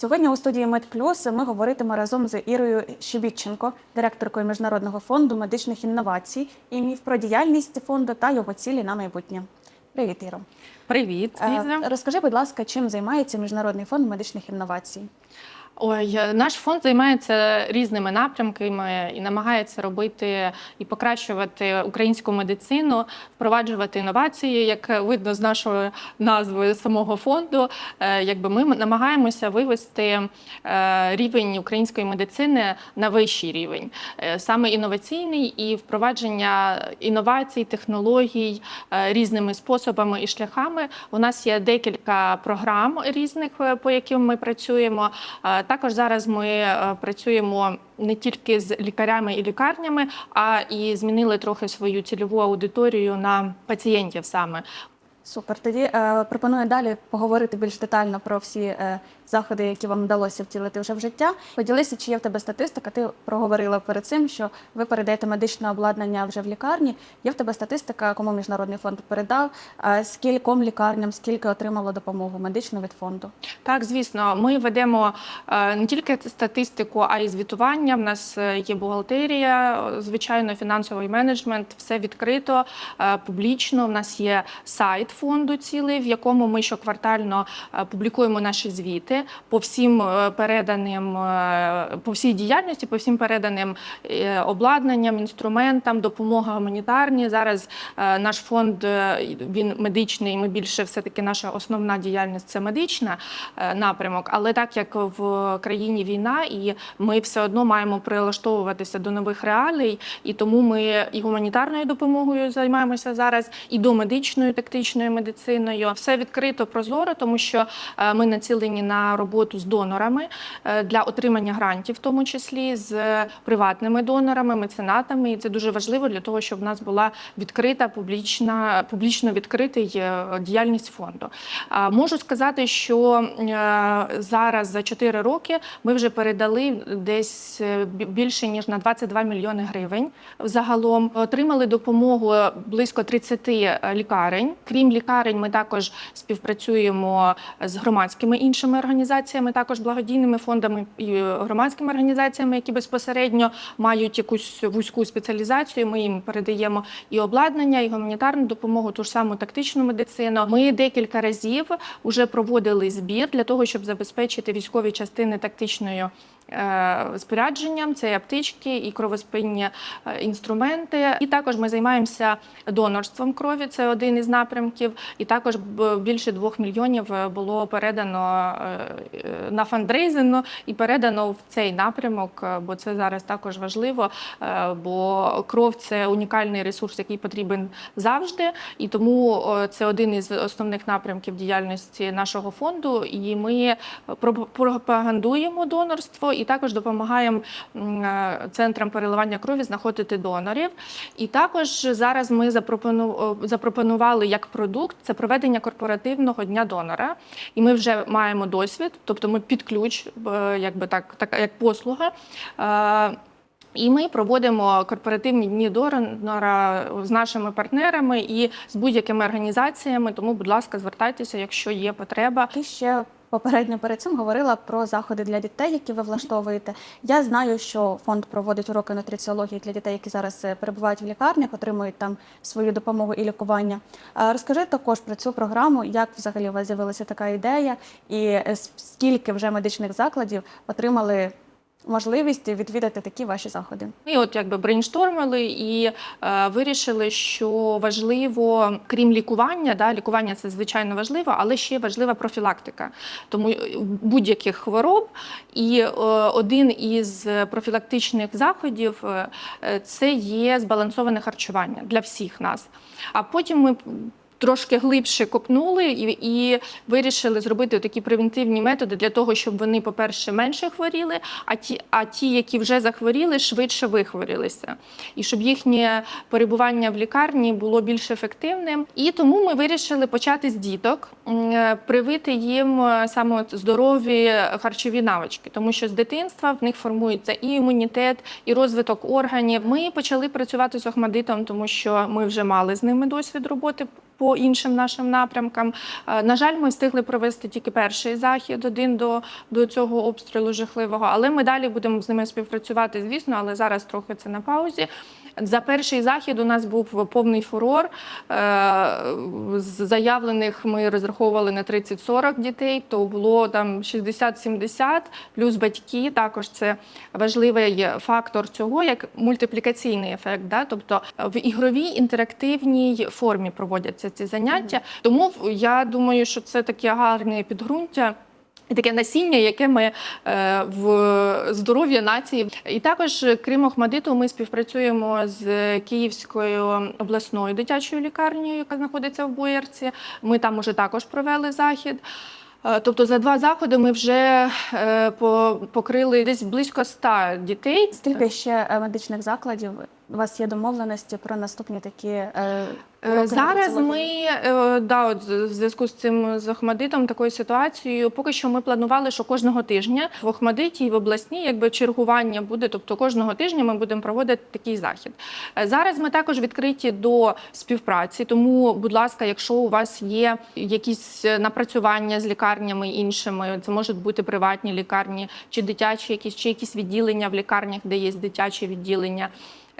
Сьогодні у студії «Медплюс» ми говоритимо разом з Ірою Щебітченко, директоркою Міжнародного фонду медичних інновацій і міф про діяльність фонду та його цілі на майбутнє. Привіт, Іро. Привіт, Е, Ліза. Розкажи, будь ласка, чим займається Міжнародний фонд медичних інновацій? Ой, наш фонд займається різними напрямками і намагається робити і покращувати українську медицину, впроваджувати інновації. Як видно з нашої назви самого фонду, е, якби ми намагаємося вивести е, рівень української медицини на вищий рівень, Е, саме інноваційний і впровадження інновацій, технологій різними способами і шляхами. У нас є декілька програм різних, по яким ми працюємо. Також зараз ми е, працюємо не тільки з лікарями і лікарнями, а і змінили трохи свою цільову аудиторію на пацієнтів саме. Супер. Тоді е, пропоную далі поговорити більш детально про всі е, заходи, які вам вдалося втілити вже в життя. Поділися, чи є в тебе статистика. Ти проговорила перед цим, що ви передаєте медичне обладнання вже в лікарні. Є в тебе статистика, кому міжнародний фонд передав, е, скільком лікарням, скільки отримало допомогу медичну від фонду. Так, звісно, ми ведемо е, не тільки статистику, а й звітування. В нас е, є бухгалтерія, звичайно, фінансовий менеджмент, все відкрито, е, публічно. У нас є сайт фонду цілий, в якому ми щоквартально е, публікуємо наші звіти по всім е, переданим, е, по всій діяльності, по всім переданим обладнанням, інструментам, допомога гуманітарні. Зараз наш фонд він медичний. Ми більше все таки наша основна діяльність це медична напрямок. Але так як в країні війна, і ми все одно маємо прилаштовуватися до нових реалій, і тому ми і гуманітарною допомогою займаємося зараз, і домедичною тактичною медициною. Все відкрито прозоро, тому що е, ми націлені на роботу з донорами е, для отримання грантів, в тому числі з приватними донорами, меценатами. І це дуже важливо для того, щоб в нас була відкрита публічна, публічно відкритий е, діяльність фонду. Можу сказати, що зараз за 4 роки ми вже передали десь більше ніж на 22 мільйони гривень. Загалом отримали допомогу близько 30 лікарень. Крім лікарень, ми також співпрацюємо з громадськими іншими організаціями, також благодійними фондами і громадськими організаціями, які безпосередньо мають якусь вузьку спеціалізацію. Ми їм передаємо і обладнання, і гуманітарну допомогу, ту ж саму тактичну медицину. Ми декілька разів вже проводили збір для того, щоб забезпечити військові частини тактичною. Е, Спорядженням це і аптечки і кровоспинні е, інструменти. І також ми займаємося донорством крові. Це один із напрямків. І також більше двох мільйонів е, було передано на фандрейзинг і передано в цей напрямок, бо це зараз також важливо. Бо кров це унікальний ресурс, який потрібен завжди. І тому це один із основних напрямків діяльності нашого фонду. І ми пропагандуємо донорство і також допомагаємо е, центрам переливання крові знаходити донорів. І також зараз ми запропонували як продукт це проведення корпоративного дня донора. І ми вже маємо досвід, тобто ми під ключ, е, якби так, так як послуга. Е, і ми проводимо корпоративні дні донора з нашими партнерами і з будь-якими організаціями. Тому, будь ласка, звертайтеся, якщо є потреба. Ти ще попередньо перед цим говорила про заходи для дітей, які ви влаштовуєте. Я знаю, що фонд проводить уроки нутриціології для дітей, які зараз е, перебувають в лікарнях, отримують там свою допомогу і лікування. Розкажи також про цю програму, як взагалі у вас з'явилася така ідея, і е, скільки вже медичних закладів отримали можливість відвідати такі ваші заходи. Ми от якби брейнштормили і е, вирішили, що важливо, крім лікування, да, лікування це звичайно важливо, але ще важлива профілактика. Тому е, будь-яких хвороб. І е, один із профілактичних заходів е, це є збалансоване харчування для всіх нас. А потім ми. Трошки глибше копнули і, і вирішили зробити такі превентивні методи для того, щоб вони, по-перше, менше хворіли, а ті, а ті, які вже захворіли, швидше вихворілися. І щоб їхнє перебування в лікарні було більш ефективним. І тому ми вирішили почати з діток, привити їм е, саме здорові харчові навички, тому що з дитинства в них формується і імунітет, і розвиток органів. Ми почали працювати з Охмадитом, тому що ми вже мали з ними досвід роботи по іншим нашим напрямкам. Е, На жаль, ми встигли провести тільки перший захід один до, до цього обстрілу жахливого, але ми далі будемо з ними співпрацювати, звісно, але зараз трохи це на паузі. За перший захід у нас був повний фурор. Е, З заявлених ми розраховували на 30-40 дітей, то було там 60-70, плюс батьки. Також це важливий фактор цього, як мультиплікаційний ефект. Да? Тобто в ігровій інтерактивній формі проводяться ці заняття. Тому я думаю, що це таке гарне підґрунтя. Таке насіння, яке ми е, в здоров'я нації. І також, крім Охмадиту, ми співпрацюємо з Київською обласною дитячою лікарнею, яка знаходиться в Боярці. Ми там уже також провели захід. Е, Тобто за два заходи ми вже е, по- покрили десь близько 100 дітей. Скільки ще медичних закладів у вас є домовленості про наступні такі е, Е, уроки Зараз ми е, да, от в зв'язку з цим з Охмадитом, такою ситуацією, поки що ми планували, що кожного тижня в Охмадиті і в обласній якби чергування буде. Тобто кожного тижня ми будемо проводити такий захід. Зараз ми також відкриті до співпраці. Тому, будь ласка, якщо у вас є якісь напрацювання з лікарнями іншими, це можуть бути приватні лікарні чи дитячі, якісь чи якісь відділення в лікарнях, де є дитячі відділення.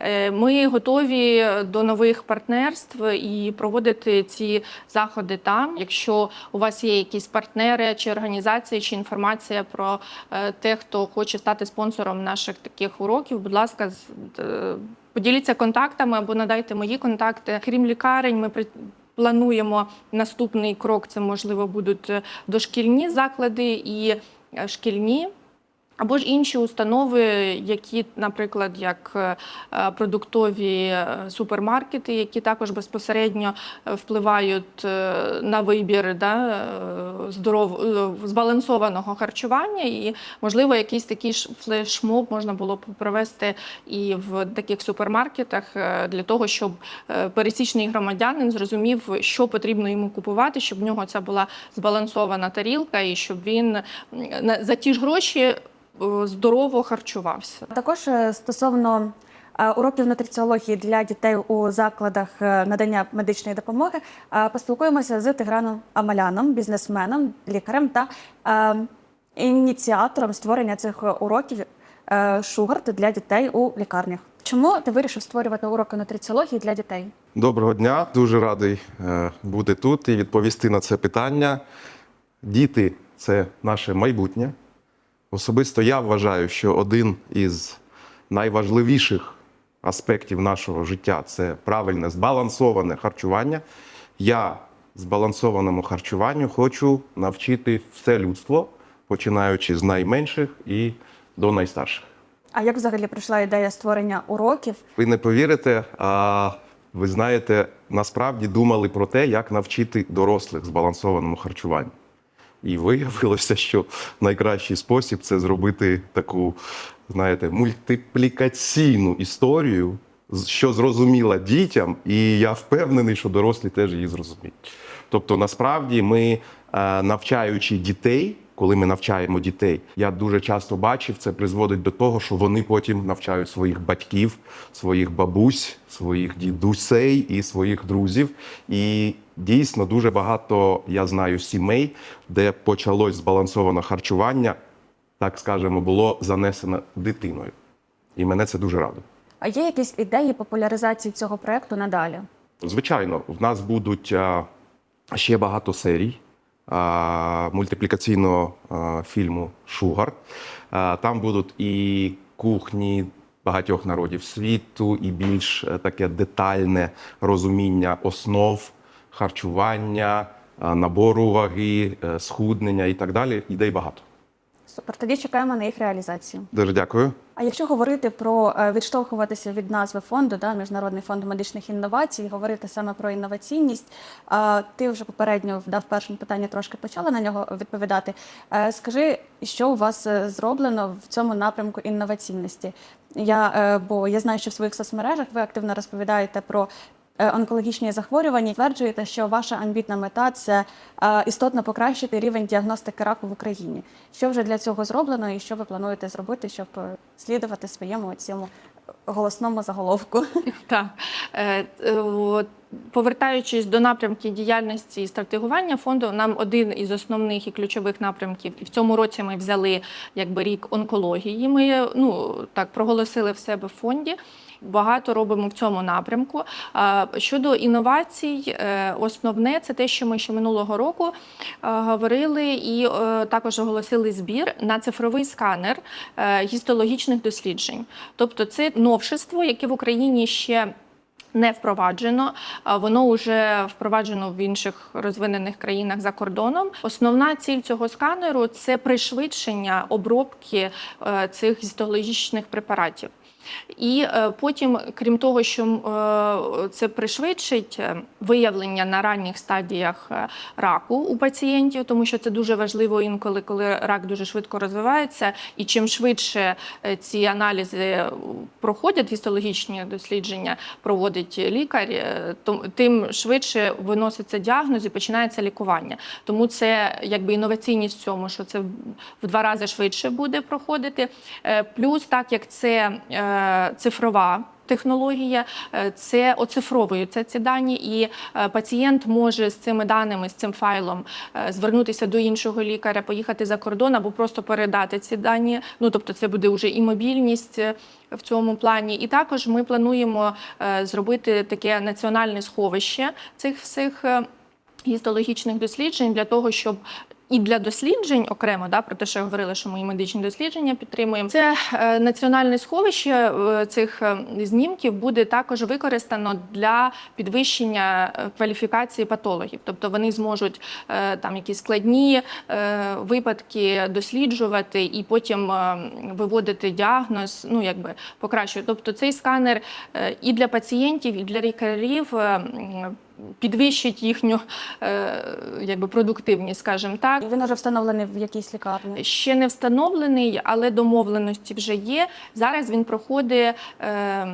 Е, Ми готові до нових партнерств і проводити ці заходи там. Якщо у вас є якісь партнери чи організації, чи інформація про е, те, хто хоче стати спонсором наших таких уроків, будь ласка, е, поділіться контактами або надайте мої контакти. Крім лікарень, ми Плануємо наступний крок. Це можливо будуть дошкільні заклади і шкільні. Або ж інші установи, які, наприклад, як е, продуктові е, супермаркети, які також безпосередньо е, впливають на вибір да, здоров... збалансованого харчування, і можливо якийсь такий флешмоб можна було б провести і в таких супермаркетах для того, щоб пересічний громадянин зрозумів, що потрібно йому купувати, щоб в нього це була збалансована тарілка, і щоб він за ті ж гроші здорово харчувався. Також е, стосовно е, уроків нутриціології для дітей у закладах е, надання медичної допомоги, е, поспілкуємося з Тиграном Амаляном, бізнесменом, лікарем та е, ініціатором створення цих уроків е, Шугарт для дітей у лікарнях. Чому ти вирішив створювати уроки нутриціології для дітей? Доброго дня, дуже радий е, бути тут і відповісти на це питання. Діти це наше майбутнє. Особисто я вважаю, що один із найважливіших аспектів нашого життя це правильне збалансоване харчування. Я збалансованому харчуванню хочу навчити все людство, починаючи з найменших і до найстарших. А як взагалі прийшла ідея створення уроків? Ви не повірите, а ви знаєте, насправді думали про те, як навчити дорослих збалансованому харчуванню. І виявилося, що найкращий спосіб це зробити таку, знаєте, мультиплікаційну історію, що зрозуміла дітям, і я впевнений, що дорослі теж її зрозуміють. Тобто, насправді, ми, е, навчаючи дітей, коли ми навчаємо дітей, я дуже часто бачив, це призводить до того, що вони потім навчають своїх батьків, своїх бабусь, своїх дідусей і своїх друзів. І дійсно дуже багато я знаю сімей, де почалось збалансоване харчування, так скажемо, було занесено дитиною. І мене це дуже радує. А є якісь ідеї популяризації цього проекту надалі? Звичайно, в нас будуть а, ще багато серій а, мультиплікаційного а, фільму Шугар. А, там будуть і кухні багатьох народів світу, і більш е, таке детальне розуміння основ харчування, а, набору ваги, е, схуднення і так далі. Ідей багато. Супер, тоді чекаємо на їх реалізацію. Дуже дякую. А якщо говорити про е, відштовхуватися від назви фонду, да, Міжнародний фонд медичних інновацій, говорити саме про інноваційність, ти вже попередньо дав першому питання, трошки почала на нього відповідати. Е, Скажи, що у вас е, зроблено в цьому напрямку інноваційності? Я, е, бо я знаю, що в своїх соцмережах ви активно розповідаєте про е, онкологічні захворювання. Стверджуєте, що ваша амбітна мета це е, істотно покращити рівень діагностики раку в Україні. Що вже для цього зроблено, і що ви плануєте зробити, щоб е, слідувати своєму цьому голосному заголовку? Так. Повертаючись до напрямків діяльності і стратегування фонду, нам один із основних і ключових напрямків. І в цьому році ми взяли якби рік онкології. Ми ну так проголосили в себе в фонді. Багато робимо в цьому напрямку. Щодо інновацій, е, основне це те, що ми ще минулого року е, говорили, і е, також оголосили збір на цифровий сканер гістологічних досліджень. Тобто, це новшество, яке в Україні ще. Не впроваджено, воно вже впроваджено в інших розвинених країнах за кордоном. Основна ціль цього сканеру це пришвидшення обробки е, цих гістологічних препаратів. І е, потім, крім того, що е, це пришвидшить е, виявлення на ранніх стадіях раку у пацієнтів, тому що це дуже важливо інколи, коли рак дуже швидко розвивається, і чим швидше ці аналізи проходять гістологічні дослідження, проводить лікар, тим швидше виноситься діагноз і починається лікування. Тому це якби інноваційність в цьому, що це в- два рази швидше буде проходити. Плюс, так як це цифрова. Технологія е, це оцифровуються ці дані, і е, пацієнт може з цими даними, з цим файлом е, звернутися до іншого лікаря, поїхати за кордон або просто передати ці дані. Ну тобто, це буде вже і мобільність е, в цьому плані. І також ми плануємо е, зробити таке національне сховище цих всіх. е, Гістологічних досліджень для того, щоб і для досліджень окремо, да, про те, що я говорила, що ми медичні дослідження підтримуємо. Це е, національне сховище е, цих е, знімків буде також використано для підвищення кваліфікації патологів. Тобто вони зможуть там якісь складні випадки досліджувати і потім виводити діагноз, ну якби покращувати. Тобто цей сканер і для пацієнтів, і для лікарів. Підвищить їхню е, якби продуктивність, скажімо так. Він вже встановлений в якійсь лікарні. Ще не встановлений, але домовленості вже є. Зараз він проходить е,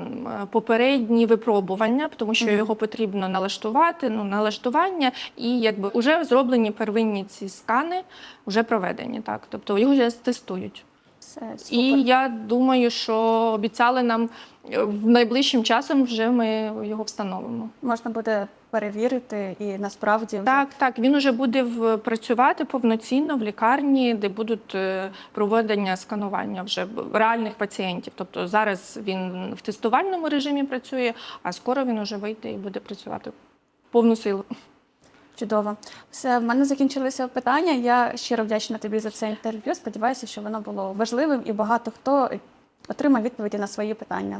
попередні випробування, тому що його потрібно налаштувати. Ну, налаштування, і якби вже зроблені первинні ці скани, вже проведені. Так, тобто його вже тестують. Все, супер. І я думаю, що обіцяли нам е, в найближчим часом вже ми його встановимо. Можна буде перевірити і насправді Так, так, він уже буде в- працювати повноцінно в лікарні, де будуть е, проведення сканування вже реальних пацієнтів. Тобто зараз він в тестувальному режимі працює, а скоро він уже вийде і буде працювати в повну силу. Чудово. Все, в мене закінчилися питання. Я щиро вдячна тобі за це інтерв'ю. Сподіваюся, що воно було важливим і багато хто отримав відповіді на свої питання.